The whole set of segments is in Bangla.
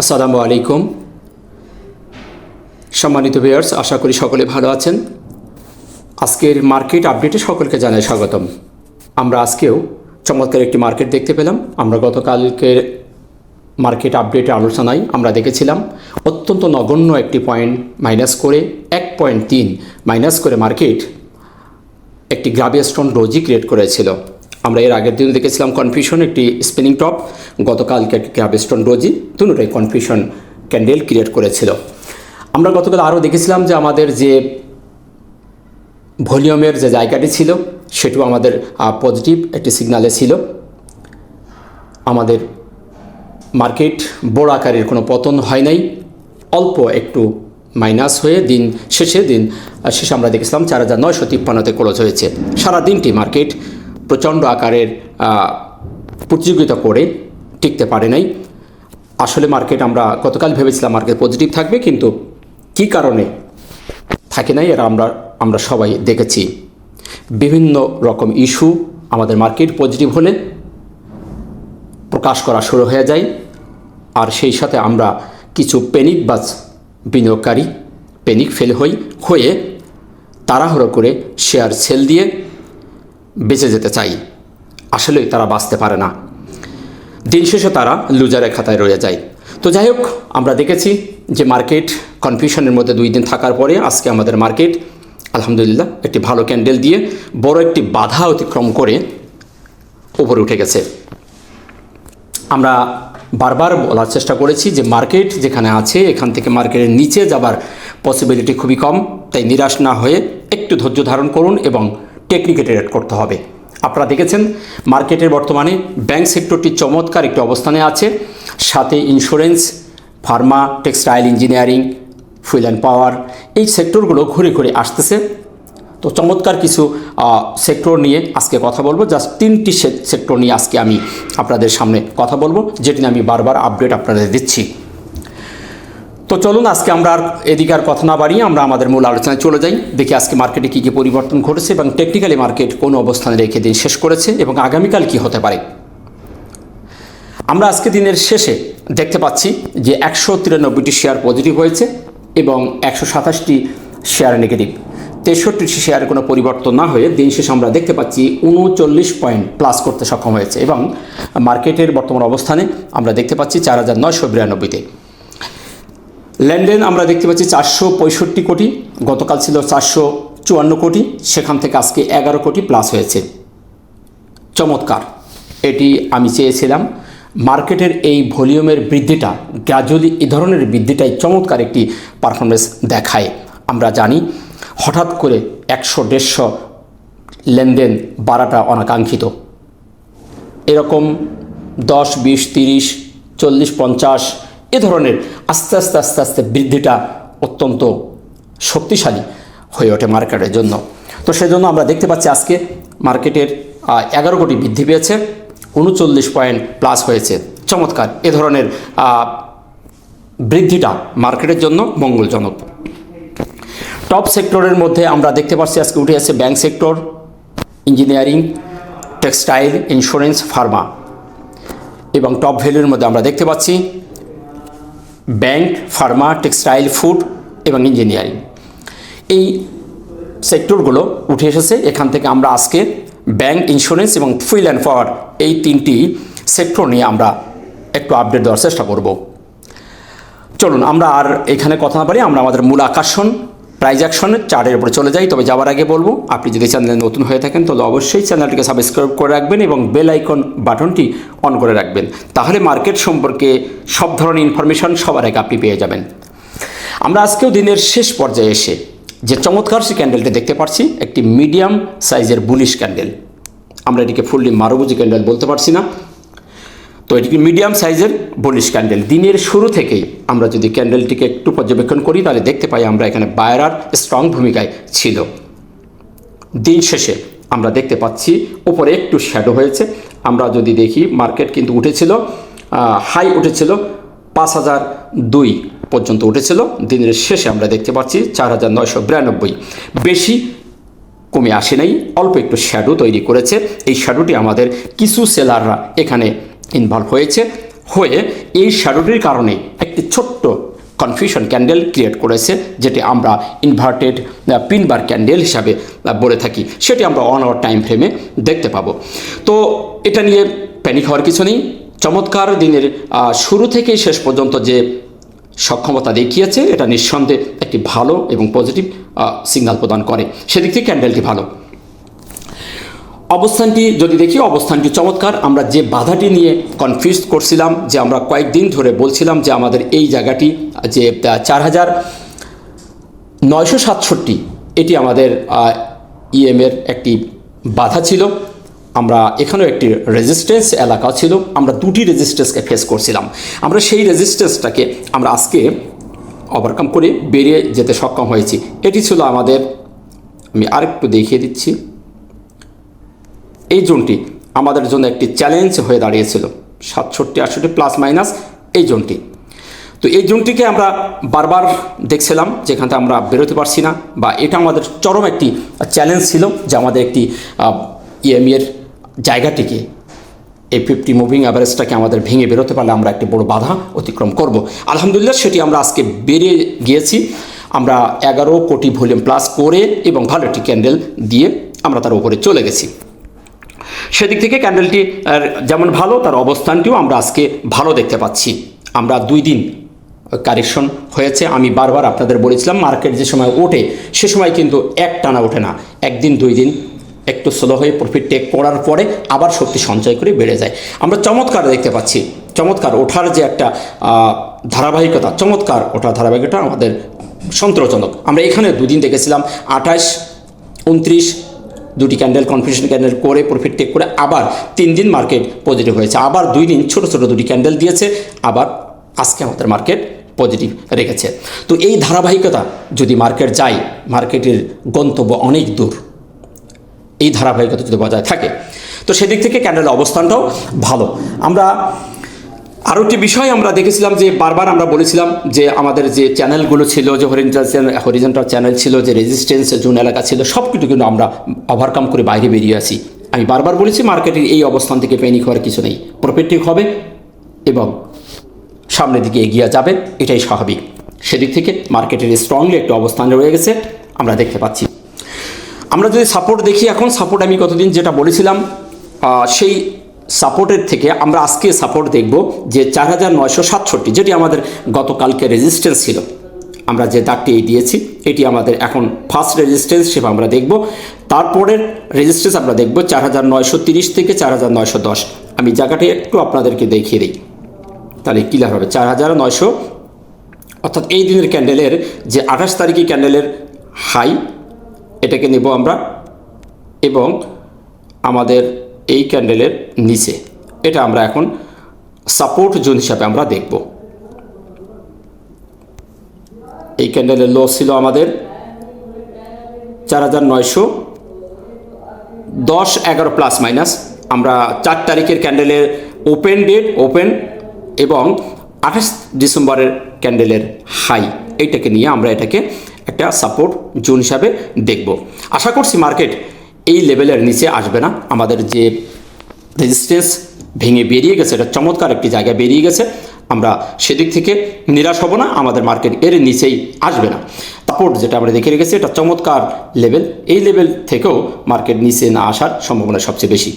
আসসালামু আলাইকুম। সম্মানিত ভিউয়ার্স, আশা করি সকলে ভালো আছেন। আজকের মার্কেট আপডেটে সকলকে জানাই স্বাগতম। আমরা আজকেও চমৎকার একটি মার্কেট দেখতে পেলাম। আমরা গতকালকের মার্কেট আপডেটের আলোচনায় আমরা দেখেছিলাম, অত্যন্ত নগণ্য একটি পয়েন্ট মাইনাস করে, এক পয়েন্ট তিন মাইনাস করে মার্কেট একটি গ্রাভিয়াস্টন রোজি ক্রিয়েট করেছিল। আমরা এর আগের দিনে দেখেছিলাম কনফিউশন, একটি স্পিনিং টপ। গতকালকে গ্রাভিয়াস্টন রোজি দুটোই কনফিউশন ক্যান্ডেল ক্রিয়েট করেছিল। আমরা গতকাল আরও দেখেছিলাম যে আমাদের যে ভলিউমের যে জায়গাটি ছিল, সেটিও আমাদের পজিটিভ একটি সিগনালে ছিল। আমাদের মার্কেট বড় আকারের কোনো পতন হয় নাই। অল্প একটু মাইনাস হয়ে দিন শেষে দিন শেষে আমরা দেখেছিলাম চার হাজার নয়শো তিপ্পান্নতে ক্লোজ হয়েছে। সারা দিনটি মার্কেট প্রচণ্ড আকারের প্রতিযোগিতা করে টিকতে পারে নাই। আসলে মার্কেট আমরা গতকাল ভেবেছিলাম মার্কেট পজিটিভ থাকবে, কিন্তু কী কারণে থাকে নাই এরা আমরা আমরা সবাই দেখেছি। বিভিন্ন রকম ইস্যু আমাদের মার্কেট পজিটিভ হলে প্রকাশ করা শুরু হয়ে যায়, আর সেই সাথে আমরা কিছু পেনিক বাজ বিনিয়োগকারী পেনিক ফেল হই, হয়ে তাড়াহুড়ো করে শেয়ার সেল দিয়ে বেঁচে যেতে চাই। আসলেই তারা বাঁচতে পারে না। দিন শেষে তারা লুজারের খাতায় রয়ে যায়। তো যাই হোক, আমরা দেখেছি যে মার্কেট কনফিউশনের মধ্যে দুই দিন থাকার পরে আজকে আমাদের মার্কেট আলহামদুলিল্লাহ একটি ভালো ক্যান্ডেল দিয়ে বড় একটি বাধা অতিক্রম করে উপরে উঠে গেছে। আমরা বারবার বলার চেষ্টা করেছি যে মার্কেট যেখানে আছে, এখান থেকে মার্কেটের নিচে যাবার পসিবিলিটি খুবই কম। তাই নিরাশ না হয়ে একটু ধৈর্য ধারণ করুন এবং টেকনিকে ট্রেড করতে হবে। আপনারা দেখেছেন, মার্কেটের বর্তমানে ব্যাংক সেক্টরটি চমৎকার একটি অবস্থানে আছে। সাথে insurance pharma textile engineering fuel and power এই সেক্টরগুলো ঘুরে ঘুরে আসতেছে। তো চমৎকার কিছু সেক্টর নিয়ে আজকে কথা বলব। জাস্ট তিনটি সেক্টর নিয়ে আজকে আমি আপনাদের সামনে কথা বলব, যেটি আমি বারবার আপডেট আপনাদের দিচ্ছি। তো চলুন, আজকে আমরা আর এদিকে আর কথা না বাড়িয়ে আমরা আমাদের মূল আলোচনায় চলে যাই। দেখি আজকে মার্কেটে কী কী পরিবর্তন ঘটেছে এবং টেকনিক্যালি মার্কেট কোন অবস্থানে রেখে দিন শেষ করেছে এবং আগামীকাল কি হতে পারে। আমরা আজকে দিনের শেষে দেখতে পাচ্ছি যে একশো তিরানব্বইটি শেয়ার পজিটিভ হয়েছে এবং একশো সাতাশটি শেয়ার নেগেটিভ তেষট্টিটি শেয়ারে কোনো পরিবর্তন না হয়ে দিন শেষে আমরা দেখতে পাচ্ছি উনচল্লিশ পয়েন্ট প্লাস করতে সক্ষম হয়েছে এবং মার্কেটের বর্তমান অবস্থানে আমরা দেখতে পাচ্ছি চার হাজার নয়শো বিরানব্বইতে। লেনদেন আমরা দেখতে পাচ্ছি চারশো পঁয়ষট্টি কোটি, গতকাল ছিল চারশো চুয়ান্ন কোটি, সেখান থেকে আজকে এগারো কোটি প্লাস হয়েছে। চমৎকার। এটি আমি চেয়েছিলাম, মার্কেটের এই ভলিউমের বৃদ্ধিটা গ্র্যাজুয়ালি এ ধরনের বৃদ্ধিটাই চমৎকার একটি পারফরমেন্স দেখায়। আমরা জানি, হঠাৎ করে একশো দেড়শো লেনদেন বাড়াটা অনাকাঙ্ক্ষিত। এরকম দশ, বিশ, তিরিশ, চল্লিশ, পঞ্চাশ এ ধরনের আস্তে আস্তে আস্তে আস্তে বৃদ্ধিটা অত্যন্ত শক্তিশালী হয়ে ওঠে মার্কেটের জন্য। তো সেজন্য আমরা দেখতে পাচ্ছি আজকে মার্কেটের এগারো কোটি বৃদ্ধি পেয়েছে, উনচল্লিশ পয়েন্ট প্লাস হয়েছে। চমৎকার, এ ধরনের বৃদ্ধিটা মার্কেটের জন্য মঙ্গলজনক। টপ সেক্টরের মধ্যে আমরা দেখতে পাচ্ছি আজকে উঠে আছে bank sector, engineering, textile, insurance, pharma. এবং টপ ভ্যালুর মধ্যে আমরা দেখতে পাচ্ছি ব্যাংক, ফার্মা, টেক্সটাইল, ফুড এবং ইঞ্জিনিয়ারিং। এই সেক্টরগুলো উঠে এসেছে। এখান থেকে আমরা আজকে ব্যাংক, ইন্স্যুরেন্স এবং ফুইল অ্যান্ড পাওয়ার এই তিনটি সেক্টর নিয়ে আমরা একটু আপডেট দেওয়ার চেষ্টা করব। চলুন, আমরা আর এখানে কথা না পারি আমরা আমাদের মূল আকর্ষণ প্রাইজ অ্যাকশনের চার্টের উপরে চলে যাই, তবে যাওয়ার আগে বলব, আপনি যদি চ্যানেলে নতুন হয়ে থাকেন, তাহলে অবশ্যই চ্যানেলটিকে সাবস্ক্রাইব করে রাখবেন এবং বেল আইকন বাটনটি অন করে রাখবেন। তাহলে মার্কেট সম্পর্কে সব ধরনের ইনফরমেশন সবার আগে আপনি পেয়ে যাবেন। আমরা আজকেও দিনের শেষ পর্যায়ে এসে যে চমৎকার সে ক্যান্ডেলটি দেখতে পাচ্ছি একটি মিডিয়াম সাইজের বুলিশ ক্যান্ডেল আমরা এটিকে ফুললি মারুবুজি ক্যান্ডেল বলতে পারছি না। তো এটিকে মিডিয়াম সাইজের বলিশ ক্যান্ডেল। দিনের শুরু থেকেই আমরা যদি ক্যান্ডেলটিকে একটু পর্যবেক্ষণ করি, তাহলে দেখতে পাই আমরা এখানে বায়রার স্ট্রং ভূমিকায় ছিল। দিন শেষে আমরা দেখতে পাচ্ছি উপরে একটু শ্যাডো হয়েছে। আমরা যদি দেখি, মার্কেট কিন্তু উঠেছিল হাই উঠেছিল, পাঁচ হাজার দুই পর্যন্ত উঠেছিল। দিনের শেষে আমরা দেখতে পাচ্ছি চার হাজার নয়শো বিরানব্বই। বেশি কমে আসে নাই, অল্প একটু শ্যাডো তৈরি করেছে। এই শ্যাডোটি আমাদের কিছু সেলাররা এখানে ইনভলভ হয়েছে, হয়ে এই শ্যাডোটির কারণে একটি ছোট্ট কনফিউশন ক্যান্ডেল ক্রিয়েট করেছে, যেটি আমরা ইনভার্টেড পিনবার ক্যান্ডেল হিসাবে বলে থাকি। সেটি আমরা অন আওয়ার টাইম ফ্রেমে দেখতে পাবো। তো এটা নিয়ে প্যানিক হওয়ার কিছু নেই। চমৎকার দিনের শুরু থেকে শেষ পর্যন্ত যে সক্ষমতা দেখিয়েছে, এটা নিঃসন্দেহে একটি ভালো এবং পজিটিভ সিগন্যাল প্রদান করে। সেদিক থেকে ক্যান্ডেলটি ভালো। অবস্থানটি, যদি দেখি অবস্থানটি চমৎকার, আমরা যে বাধাটি নিয়ে কনফিউজ করছিলাম, যে আমরা কয়েকদিন ধরে বলছিলাম যে আমাদের এই জায়গাটি, যে চার হাজার নয়শো সাতষট্টি, এটি আমাদের ইএমের একটি বাধা ছিল। আমরা এখানেও একটি রেজিস্ট্যান্স এলাকা ছিল। আমরা দুটি রেজিস্ট্যান্সকে ফেস করছিলাম। আমরা সেই রেজিস্ট্যান্সটাকে আমরা আজকে ওভারকাম করে বেরিয়ে যেতে সক্ষম হয়েছি। এটি ছিল আমাদের, আমি আরেকটু দেখিয়ে দিচ্ছি। এই জোনটি আমাদের জন্য একটি চ্যালেঞ্জ হয়ে দাঁড়িয়েছিল। সাতষট্টি, আটষট্টি প্লাস মাইনাস এই জোনটি। তো এই জোনটিকে আমরা বারবার দেখছিলাম, যেখান থেকে আমরা বেরোতে পারছি না বা এটা আমাদের চরম একটি চ্যালেঞ্জ ছিল যে আমাদের একটি ইএমইয়ের জায়গাটিকে এই ফিফটি মুভিং অ্যাভারেজটাকে আমাদের ভেঙে বেরোতে পারলে আমরা একটি বড় বাধা অতিক্রম করব। আলহামদুলিল্লাহ, সেটি আমরা আজকে বেরিয়ে গিয়েছি। আমরা এগারো কোটি ভলিউম প্লাস করে এবং ভালো একটি ক্যান্ডেল দিয়ে আমরা তার উপরে চলে গেছি। সেদিক থেকে ক্যান্ডেলটি যেমন ভালো, তার অবস্থানটিও আমরা আজকে ভালো দেখতে পাচ্ছি। আমরা দুই দিন কারেকশন হয়েছে। আমি বারবার আপনাদের বলেছিলাম মার্কেট যে সময় ওঠে, সে সময় কিন্তু এক টানা ওঠে না। একদিন, দুই দিন, একটু স্লো হয়ে প্রফিট টেক করার পরে আবার শক্তি সঞ্চয় করে বেড়ে যায়। আমরা চমৎকার দেখতে পাচ্ছি, চমৎকার ওঠার যে একটা ধারাবাহিকতা, চমৎকার ওঠার ধারাবাহিকতা আমাদের সন্তোষজনক। আমরা এখানে দুদিন দেখেছিলাম, আঠাশ, উনত্রিশ দুটি ক্যান্ডেল কনফিউশন ক্যান্ডেল করে প্রফিট টেক করে আবার তিন দিন মার্কেট পজিটিভ হয়েছে। আবার দুই দিন ছোট ছোট দুটি ক্যান্ডেল দিয়েছে, আবার আজকে আমাদের মার্কেট পজিটিভ রেখেছে। তো এই ধারাবাহিকতা যদি মার্কেট যায় মার্কেটের গন্তব্য অনেক দূর। এই ধারাবাহিকতা যদি বজায় থাকে, তো সেদিক থেকে ক্যান্ডেলের অবস্থানটাও ভালো। আমরা আরও একটি বিষয় আমরা দেখেছিলাম যে বারবার আমরা বলেছিলাম যে আমাদের যে চ্যানেলগুলো ছিল, যে হরিজেন্টাল হরিজেন্টাল চ্যানেল ছিল, যে রেজিস্ট্যান্স জোন এলাকা ছিল সব কিছু কিন্তু আমরা ওভারকাম করে বাইরে বেরিয়ে আসি। আমি বারবার বলেছি মার্কেটের এই অবস্থান থেকে প্যানিক হওয়ার কিছু নেই। প্রফিটিভ হবে এবং সামনের দিকে এগিয়ে যাবে, এটাই স্বাভাবিক। সেদিক থেকে মার্কেটের স্ট্রংলি একটু অবস্থান রয়ে গেছে, আমরা দেখতে পাচ্ছি। আমরা যদি সাপোর্ট দেখি এখন সাপোর্ট আমি কতদিন যেটা বলেছিলাম সেই সাপোর্টের থেকে আমরা আজকে সাপোর্ট দেখব যে চার হাজার নয়শো সাতষট্টি, যেটি আমাদের গতকালকে রেজিস্ট্যান্স ছিল। আমরা যে দাগটি দিয়েছি, এটি আমাদের এখন ফার্স্ট রেজিস্ট্যান্স হিসেবে আমরা দেখব। তারপরের রেজিস্ট্যান্স আমরা দেখব চার হাজার নয়শো তিরিশ থেকে চার হাজার নয়শো দশ। আমি জায়গাটি একটু আপনাদেরকে দেখিয়ে দিই। তাহলে ক্লিয়ার হবে, চার হাজার নয়শো, অর্থাৎ এই দিনের ক্যান্ডেলের যে আঠাশ তারিখে ক্যান্ডেলের হাই এটাকে নেব আমরা এবং আমাদের এই ক্যান্ডেলের নিচে। এটা আমরা এখন সাপোর্ট জোন হিসাবে আমরা দেখব। এই ক্যান্ডেলের লো ছিল আমাদের চার হাজার নয়শো দশ এগারো প্লাস মাইনাস আমরা চার তারিখের ক্যান্ডেলের ওপেন ডেট ওপেন এবং আঠাশ ডিসেম্বরের ক্যান্ডেলের হাই এইটাকে নিয়ে আমরা এটাকে একটা সাপোর্ট জোন হিসাবে দেখব। আশা করছি মার্কেট এই লেভেলের নিচে আসবে না। আমাদের যে রেজিস্ট্যান্স ভেঙে বেরিয়ে গেছে, এটা চমৎকার একটি জায়গায় বেরিয়ে গেছে। আমরা সেদিক থেকে নিরাশ হব না, আমাদের মার্কেট এর নিচেই আসবে না। সাপোর্ট যেটা আমরা দেখে রেখেছি, এটা চমৎকার লেভেল এই লেভেল থেকেও মার্কেট নিচে না আসার সম্ভাবনা সবচেয়ে বেশি।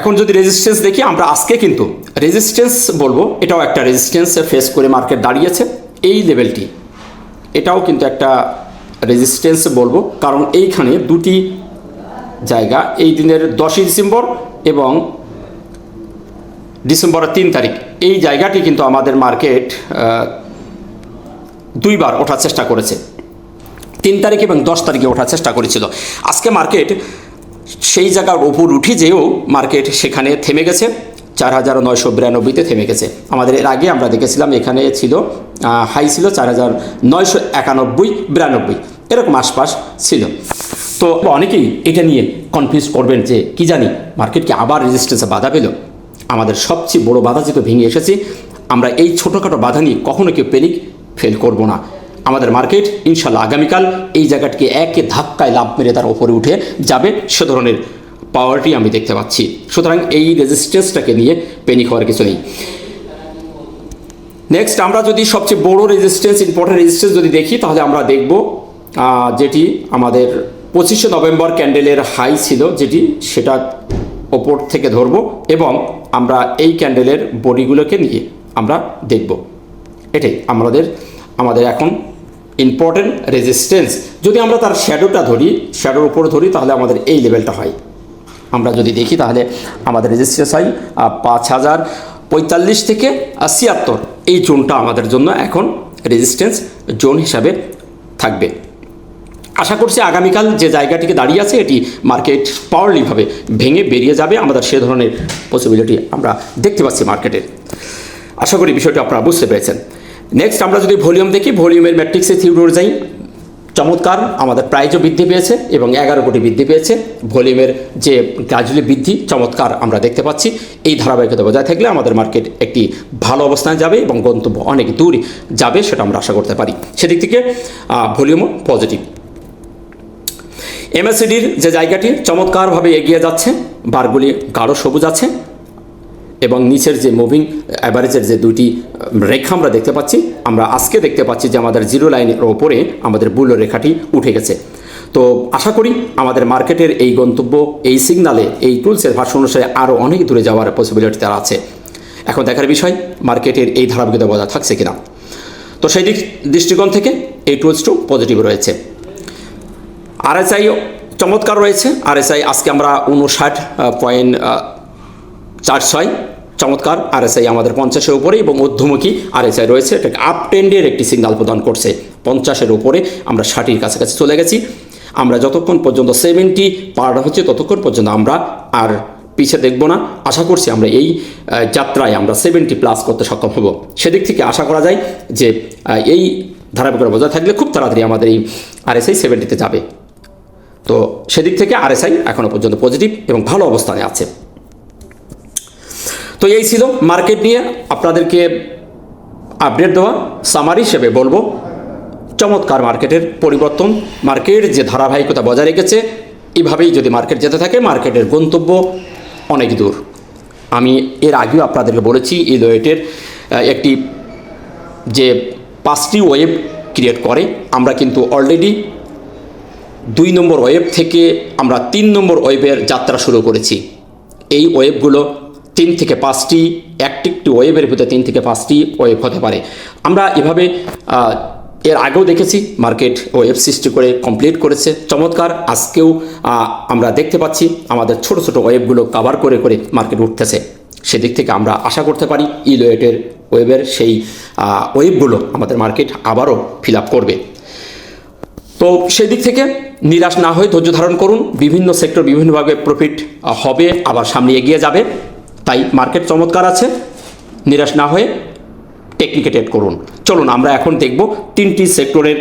এখন যদি রেজিস্ট্যান্স দেখি, আমরা আজকে কিন্তু রেজিস্ট্যান্স বলব, এটাও একটা রেজিস্ট্যান্স ফেস করে মার্কেট দাঁড়িয়েছে। এই লেভেলটি এটাও কিন্তু একটা রেজিস্ট্যান্স বলব, কারণ এইখানে দুটি জায়গা, এই দিনের দশই ডিসেম্বর এবং ডিসেম্বরের তিন তারিখ। এই জায়গাটি কিন্তু আমাদের মার্কেট দুইবার ওঠার চেষ্টা করেছে। তিন তারিখ এবং দশ তারিখে ওঠার চেষ্টা করেছিল। আজকে মার্কেট সেই জায়গার ওপর উঠে যেও মার্কেট সেখানে থেমে গেছে। চার হাজার নয়শো বিরানব্বইতে থেমে গেছে। আমাদের এর আগে আমরা দেখেছিলাম এখানে ছিল হাই ছিল চার হাজার নয়শো একানব্বই বিরানব্বই। এরকম আশপাশ ছিল। তো অনেকেই এটা নিয়ে কনফিউজ করবেন যে, কি জানি মার্কেট কি আবার রেজিস্ট্যান্সে বাধা পেল? আমাদের সবচেয়ে বড় বাধা যেহেতু ভেঙে এসেছি, আমরা এই ছোটোখাটো বাধা নিয়ে কখনো কেউ পেনিক ফেল করব না। আমাদের মার্কেট ইনশাল্লাহ আগামীকাল এই জায়গাটিকে একে ধাক্কায় লাভ মেরে তার ওপরে উঠে যাবে সে ধরনের পাওয়ারটি আমি দেখতে পাচ্ছি। সুতরাং এই রেজিস্ট্যান্সটাকে নিয়ে পেনিক হওয়ার কিছু নেই। নেক্সট আমরা যদি সবচেয়ে বড় রেজিস্ট্যান্স ইম্পর্টেন্ট রেজিস্ট্যান্স যদি দেখি, তাহলে আমরা দেখব যেটি আমাদের পঁচিশে নভেম্বর ক্যান্ডেলের হাই ছিল, যেটি সেটা ওপর থেকে ধরবো এবং আমরা এই ক্যান্ডেলের বডিগুলোকে নিয়ে আমরা দেখব। এটাই আমাদের আমাদের এখন ইম্পর্টেন্ট রেজিস্ট্যান্স যদি আমরা তার শ্যাডোটা ধরি শ্যাডোর উপর ধরি, তাহলে আমাদের এই লেভেলটা হয়। আমরা যদি দেখি, তাহলে আমাদের রেজিস্ট্রেন্স হয় পাঁচ হাজার পঁয়তাল্লিশ থেকে ছিয়াত্তর। এই জোনটা আমাদের জন্য এখন রেজিস্ট্যান্স জোন হিসাবে থাকবে। আশা করছি আগামীকাল যে জায়গাটিকে দাঁড়িয়ে আছে, এটি মার্কেট পাওয়ারলিভাবে ভেঙে বেরিয়ে যাবে। আমাদের সে ধরনের পসিবিলিটি আমরা দেখতে পাচ্ছি মার্কেটের আশা করি বিষয়টি আপনারা বুঝতে পেরেছেন। নেক্সট আমরা যদি ভলিউম দেখি ভলিউমের ম্যাট্রিক্সে থিওডোর অনুযায়ী চমৎকার, আমাদের প্রাইজও বৃদ্ধি পেয়েছে এবং এগারো কোটি বৃদ্ধি পেয়েছে। ভলিউমের যে গ্রাজুয়ালি বৃদ্ধি, চমৎকার আমরা দেখতে পাচ্ছি। এই ধারাবাহিকতা বজায় থাকলে আমাদের মার্কেট একটি ভালো অবস্থানে যাবে এবং গন্তব্য অনেক দূর যাবে, সেটা আমরা আশা করতে পারি। সেদিক থেকে ভলিউমও পজিটিভ এমএসিডির যে জায়গাটি চমৎকারভাবে এগিয়ে যাচ্ছে বারগুলি গাঢ় সবুজ আছে এবং নিচের যে মুভিং অ্যাভারেজের যে আহ, রেখা আমরা দেখতে পাচ্ছি আমরা আজকে দেখতে পাচ্ছি যে আমাদের জিরো লাইনের ওপরে আমাদের মূল্য রেখাটি উঠে গেছে। তো আশা করি আমাদের মার্কেটের এই গন্তব্য এই সিগনালে এই টুলসের ভাষণ অনুসারে আরও অনেক দূরে যাওয়ার পসিবিলিটি তার আছে। এখন দেখার বিষয় মার্কেটের এই ধারাবাহিকতা বজায় থাকছে কিনা। তো সেই দিক দৃষ্টিকোণ থেকে এই টুলসটিও পজিটিভ রয়েছে। আরএসআই চমৎকার রয়েছে। আরএসআই আজকে আমরা উনষাট পয়েন্ট চার ছয়, চমৎকার। আরএসআই আমাদের পঞ্চাশের উপরে এবং মধ্যমুখী আরএসআই রয়েছে। এটাকে আপ ট্রেন্ডের একটি সিগনাল প্রদান করছে পঞ্চাশের উপরে। আমরা ষাটির কাছাকাছি চলে গেছি। আমরা যতক্ষণ পর্যন্ত সেভেন্টি পার হচ্ছে, ততক্ষণ পর্যন্ত আমরা আর পিছে দেখব না। আশা করছি আমরা এই যাত্রায় আমরা সেভেন্টি প্লাস করতে সক্ষম হব। সেদিক থেকে আশা করা যায় যে এই ধারাবাহিকতা বজায় থাকলে খুব তাড়াতাড়ি আমাদের এই আরএসআই সেভেন্টিতে যাবে। তো সেদিক থেকে আর আরএসআই এখনও পর্যন্ত পজিটিভ এবং ভালো অবস্থানে আছে। তো এই ছিল মার্কেট নিয়ে আপনাদেরকে আপডেট দেওয়া। সামারি হিসেবে বলব, চমৎকার মার্কেটের পরিবর্তন। মার্কেট যে ধারাবাহিকতা বজায় রেখেছে, এভাবেই যদি মার্কেট যেতে থাকে, মার্কেটের গন্তব্য অনেক দূর। আমি এর আগেও আপনাদেরকে বলেছি, ইলোয়েটের একটি যে পাঁচটি ওয়েব ক্রিয়েট করে, আমরা কিন্তু অলরেডি দুই নম্বর ওয়েব থেকে আমরা তিন নম্বর ওয়েবের যাত্রা শুরু করেছি। এই ওয়েবগুলো তিন থেকে পাঁচটি, একটি একটি ওয়েবের ভিতরে তিন থেকে পাঁচটি ওয়েব হতে পারে। আমরা এভাবে এর আগেও দেখেছি, মার্কেট ওয়েব সৃষ্টি করে কমপ্লিট করেছে। চমৎকার, আজকেও আমরা দেখতে পাচ্ছি, আমাদের ছোট ছোট ওয়েবগুলো কাভার করে করে মার্কেট উঠতেছে। সেদিক থেকে আমরা আশা করতে পারি ইলোয়েটের ওয়েবের সেই ওয়েবগুলো আমাদের মার্কেট আবারও ফিল আপ করবে। তো সেই দিক থেকে নিরাশ না হয়ে ধৈর্য ধারণ করুন। বিভিন্ন সেক্টর বিভিন্নভাবে প্রফিট হবে, আবার সামনে এগিয়ে যাবে। তাই মার্কেট চমৎকার আছে। নিরাশ না হয়ে টেকনিকে করুন। চলুন, আমরা এখন দেখব তিনটি সেক্টরের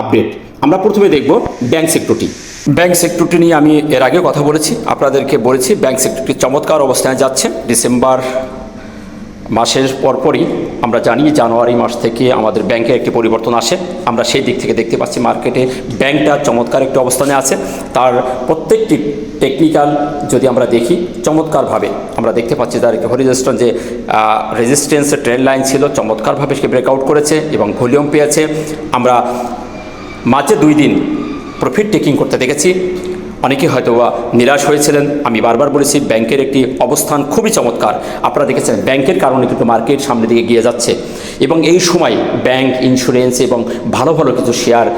আপডেট আমরা প্রথমে দেখব ব্যাংক সেক্টরটি ব্যাংক সেক্টরটি নিয়ে আমি এর আগে কথা বলেছি। আপনাদেরকে বলেছি ব্যাংক সেক্টরটি চমৎকার অবস্থায় যাচ্ছে। ডিসেম্বর মাসের পরপরই আমরা জানি জানুয়ারি মাস থেকে আমাদের ব্যাংকের একটি পরিবর্তন আসে। আমরা সেই দিক থেকে দেখতে পাচ্ছি মার্কেটে ব্যাংকটা চমৎকার একটি অবস্থানে আছে। তার প্রত্যেকটি টেকনিক্যাল যদি আমরা দেখি, চমৎকারভাবে আমরা দেখতে পাচ্ছি তার হরিজেস্টন যে রেজিস্ট্যান্সের ট্রেন লাইন ছিল, চমৎকারভাবে সে ব্রেকআউট করেছে এবং ভলিউম পেয়েছে। আমরা মাঝে দুই দিন প্রফিট টেকিং করতে দেখেছি। অনেকে হয়তো নিরাশ হয়েছিলেন। আমি বারবার বলেছি, ব্যাংকের একটি অবস্থান খুবই চমৎকার। আপনারা দেখেছেন, ব্যাংকের কারণে কিন্তু মার্কেট সামনের দিকে গিয়ে যাচ্ছে। এবং এই সময় ব্যাংক, ইন্স্যুরেন্স এবং ভালো ভালো কিছু শেয়ার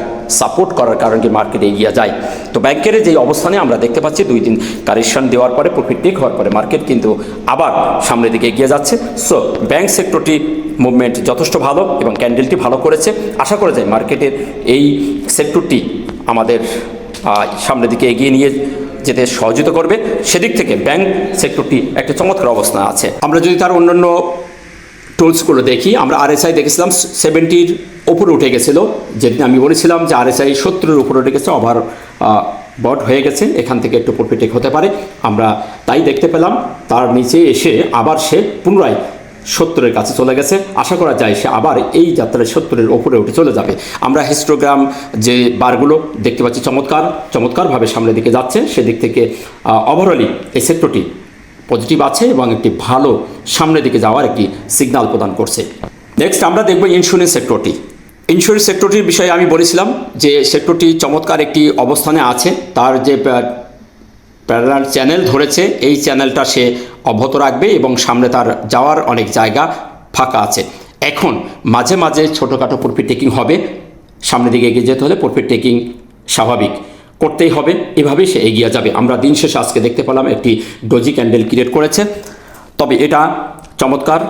সাপোর্ট করার কারণে মার্কেট এগিয়ে যায়। তো ব্যাংকের যে অবস্থানে আমরা দেখতে পাচ্ছি, দুই দিন কারেকশন দেওয়ার পরে প্রফিট টেক হওয়ার পরে মার্কেট কিন্তু আবার সামনের দিকে এগিয়ে যাচ্ছে। সো ব্যাংক সেক্টরটি মুভমেন্ট যথেষ্ট ভালো এবং ক্যান্ডেলটি ভালো করেছে। আশা করা যায় মার্কেটের এই সেক্টরটি আমাদের সামনের দিকে এগিয়ে নিয়ে যেতে সহযোগিতা করবে। সেদিক থেকে ব্যাংক সেক্টরটি একটা চমৎকার অবস্থা আছে। আমরা যদি তার অন্যান্য টুলসগুলো দেখি, আমরা আরএসআই দেখেছিলাম, সেভেন্টির ওপরে উঠে গেছিল। যেদিন আমি বলেছিলাম যে আরএসআই সত্তরের উপরে উঠে গেছে, ওভার বট হয়ে গেছে, এখান থেকে একটু প্রফিটেক হতে পারে। আমরা তাই দেখতে পেলাম, তার নিচে এসে আবার সে পুনরায় সত্তরের কাছে চলে গেছে। আশা করা যায় সে আবার এই যাত্রায় সত্তরের ওপরে উঠে চলে যাবে। আমরা হিস্টোগ্রাম যে বারগুলো দেখতে পাচ্ছি চমৎকার, চমৎকারভাবে সামনের দিকে যাচ্ছে। সেদিক থেকে ওভারঅলি এই সেক্টরটি পজিটিভ আছে এবং একটি ভালো সামনের দিকে যাওয়ার একটি সিগন্যাল প্রদান করছে। নেক্সট আমরা দেখব ইন্স্যুরেন্স সেক্টরটি ইন্স্যুরেন্স সেক্টরটির বিষয়ে আমি বলেছিলাম যে সেক্টরটি চমৎকার একটি অবস্থানে আছে। তার যে প্যারালাল চ্যানেল ধরেছে, এই চ্যানেলটা সে অব্যাহত রাখবে এবং সামনে তার যাওয়ার অনেক জায়গা ফাঁকা আছে। এখন মাঝে মাঝে ছোটোখাটো প্রফিট টেকিং হবে। সামনের দিকে এগিয়ে যেতে হলে প্রফিট টেকিং স্বাভাবিক করতেই হবে। এভাবেই সে এগিয়ে যাবে। আমরা দিন শেষে আজকে দেখতে পেলাম একটি ডোজি ক্যান্ডেল ক্রিয়েট করেছে। তবে এটা চমৎকার,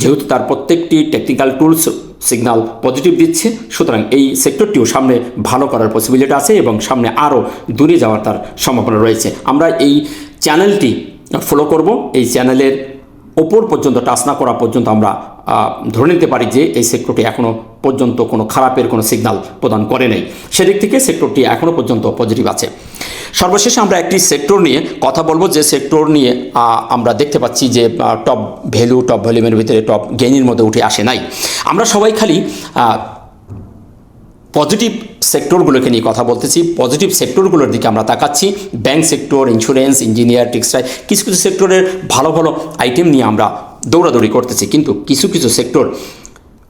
যেহেতু তার প্রত্যেকটি টেকনিক্যাল টুলস সিগন্যাল পজিটিভ দিচ্ছে, সুতরাং এই সেক্টরটিও সামনে ভালো করার পসিবিলিটি আছে এবং সামনে আরও দূরে যাওয়ার তার সম্ভাবনা রয়েছে। আমরা এই চ্যানেলটি ফলো করব। এই চ্যানেলের ওপর পর্যন্ত টাচ না করা পর্যন্ত আমরা ধরে নিতে পারি যে এই সেক্টরটি এখনও পর্যন্ত কোনো খারাপের কোনো সিগন্যাল প্রদান করে নাই। সেদিক থেকে সেক্টরটি এখনও পর্যন্ত পজিটিভ আছে। সর্বশেষে আমরা একটি সেক্টর নিয়ে কথা বলব। যে সেক্টর নিয়ে আমরা দেখতে পাচ্ছি যে টপ ভ্যালু টপ ভলিউমের ভিতরে টপ গেইনের মধ্যে উঠে আসে নাই। আমরা সবাই খালি পজিটিভ সেক্টরগুলোকে নিয়ে কথা বলতেছি। পজিটিভ সেক্টরগুলোর দিকে আমরা তাকাচ্ছি। Bank sector insurance engineer textile কিছু কিছু সেক্টরের ভালো ভালো আইটেম নিয়ে আমরা দৌড়াদৌড়ি করতেছি। কিন্তু কিছু কিছু সেক্টর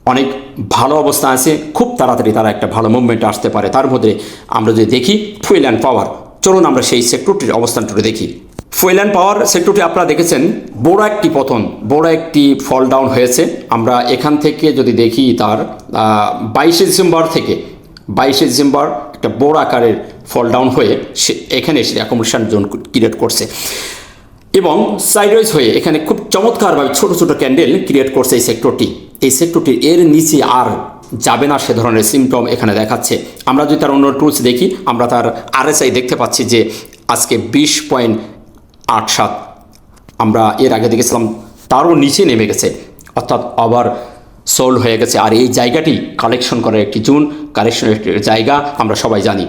অনেক ভালো অবস্থা আছে। খুব তাড়াতাড়ি তারা একটা ভালো মুভমেন্ট আসতে পারে। তার মধ্যে আমরা যদি দেখি ফুয়েল অ্যান্ড পাওয়ার চলুন আমরা সেই সেক্টরটির অবস্থানটা দেখি। ফুয়েল অ্যান্ড পাওয়ার সেক্টরটি আপনারা দেখেছেন, বড় একটি পতন, বড় একটি ফল ডাউন হয়েছে। আমরা এখান থেকে যদি দেখি তার বাইশে ডিসেম্বর থেকে বাইশে ডিসেম্বর একটা বড় আকারের ফল ডাউন হয়ে সে এখানে এসে অ্যাকোমোডেশন জোন ক্রিয়েট করছে। এবং সাইডওয়াইজ হয়ে এখানে খুব চমৎকারভাবে ছোট ছোট ক্যান্ডেল ক্রিয়েট করছে এই সেক্টরটি এই সেক্টরটির এর নিচে আর যাবে না সে ধরনের সিমটম এখানে দেখাচ্ছে। আমরা যদি তার অন্য টুলস দেখি, আমরা তার আরএসআই দেখতে পাচ্ছি যে আজকে বিশ পয়েন্ট আট সাত। আমরা এর আগে দেখেছিলাম, তারও নিচে নেমে গেছে। অর্থাৎ আবার সোল্ড হয়ে গেছে। আর এই জায়গাটি কালেকশন করার একটি জুন কালেকশনের একটি জায়গা আমরা সবাই জানি।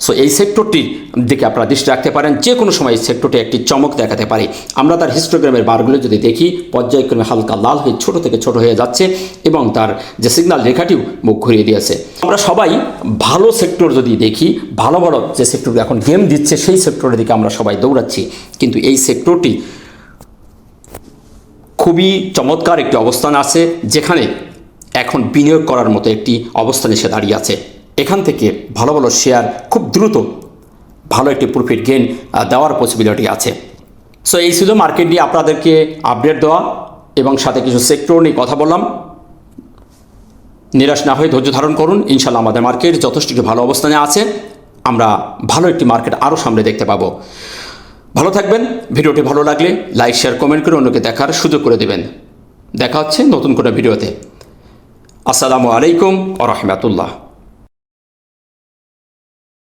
সো এই সেক্টরটির দিকে আপনারা দৃষ্টি রাখতে পারেন যে কোনো সময় এই সেক্টরটি একটি চমক দেখাতে পারে। আমরা তার হিস্টোগ্রামের বারগুলো যদি দেখি, পর্যায়ক্রমে হালকা লাল হয়ে ছোট থেকে ছোট হয়ে যাচ্ছে এবং তার যে সিগন্যাল রেখাটিও মুখ ঘুরিয়ে দিয়েছে। আমরা সবাই ভালো সেক্টর যদি দেখি, ভালো ভালো যে সেক্টর এখন গেম দিচ্ছে, সেই সেক্টরের দিকে আমরা সবাই দৌড়াচ্ছি। কিন্তু এই সেক্টরটি খুবই চমৎকার একটি অবস্থান আছে, যেখানে এখন বিনিয়োগ করার মতো একটি অবস্থানে এসে দাঁড়িয়ে আছে। এখান থেকে ভালো ভালো শেয়ার খুব দ্রুত ভালো একটি প্রফিট গেন দেওয়ার পসিবিলিটি আছে। সো এই ছিল মার্কেট নিয়ে আপনাদেরকে আপডেট দেওয়া এবং সাথে কিছু সেক্টর নিয়ে কথা বললাম। নিরাশ না হয়ে ধৈর্য ধারণ করুন ইনশাল্লাহ আমাদের মার্কেট যথেষ্ট ভালো অবস্থানে আছে। আমরা ভালো একটি মার্কেট আরও সামনে দেখতে পাবো। ভালো থাকবেন। ভিডিওটি ভালো লাগলে লাইক, শেয়ার, কমেন্ট করে অন্যকে দেখার সুযোগ করে দেবেন। দেখা হচ্ছে নতুন কোনো ভিডিওতে। আসসালামু আলাইকুম আ রহমতুল্লাহ।